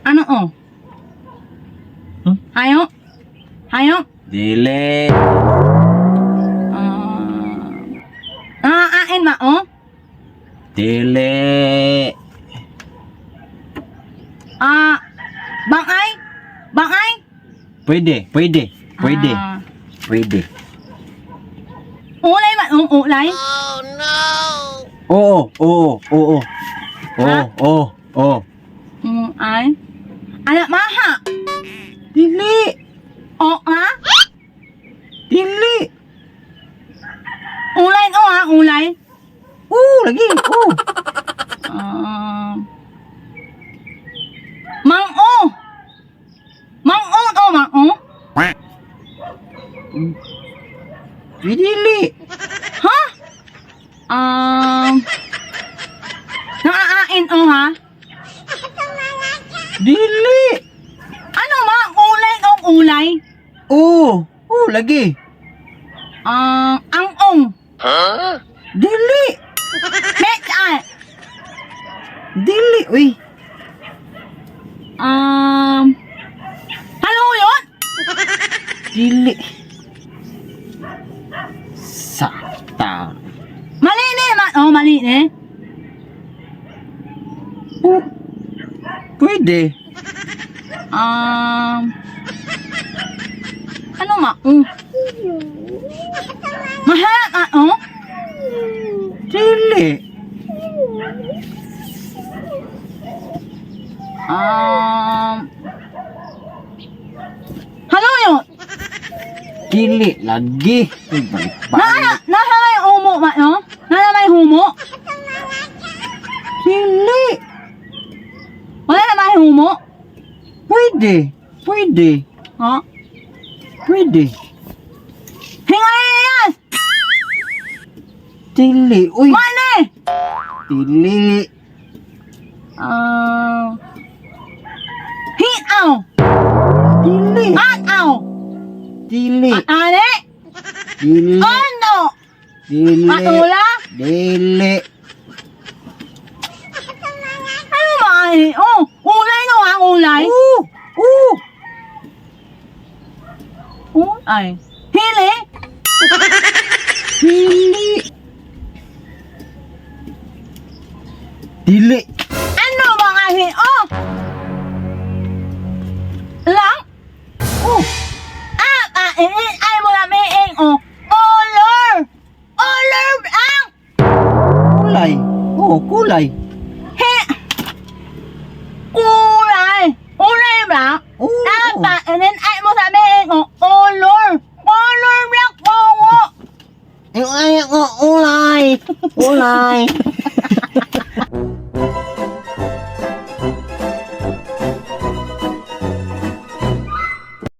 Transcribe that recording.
Ano oh? Hmm? Hayo? Hayo? Dili. Ah. Ah, ain ma oh? Dili. Ah, bangay? Bangay? Pwede, pwede, pwede, Ah, pwede. ulay ma oh, ulay? Oo, oo, oo. Oo, Ha? oo, oo. Mm, ay. Anak maha. Dili. Oh, ha? Dili. Ulay oh ha, ulay. Oo, lagi. Oo. Ah. Mang oh. Mang oh to mang oh. Dili. Ha? Um. Naaain oh ha? Dili. Ulay? Oo. Oo, lagi. Ah, ang ong. Dili. Met ay. Dili. Uy. Um. Ano yun? Dili. Sakta. Mali ni ma. Oh, mali ni. Oo. Pwede. Um. Ano ma? Um. Mahal ma. Oh. Dili. Um. Ano yun? Dili. Lagi. Uy, Na, balik-balik. nasa may humo ma, no? Nasa may humo? Dili. Wala na may humo? Pwede. Pwede. Ha? Pwede. Hingay yes! Dili. Uy. Mane! Dili. Uh, Hitaw! Dili. Ataw! Dili. Ane! Dili. Ano? Dili. Matula? Dili. Ano ba ay? Oh, ulay no ha, ulay? Oo. Oo. Ulay. Hili? Dili. Dili. Ano ba kasi? Oh! Lang? Oh. Ah, ah, eh, eh, ay mo na may ing, oh. Olor! Olor ang! Kulay. Oh, kulay. He! Kulay! Kulay ba? Oo. Dapat, and then ay mo sabihin, oh, olor! Olor black bongo! Ay, ay, oh, ulay. Ulay.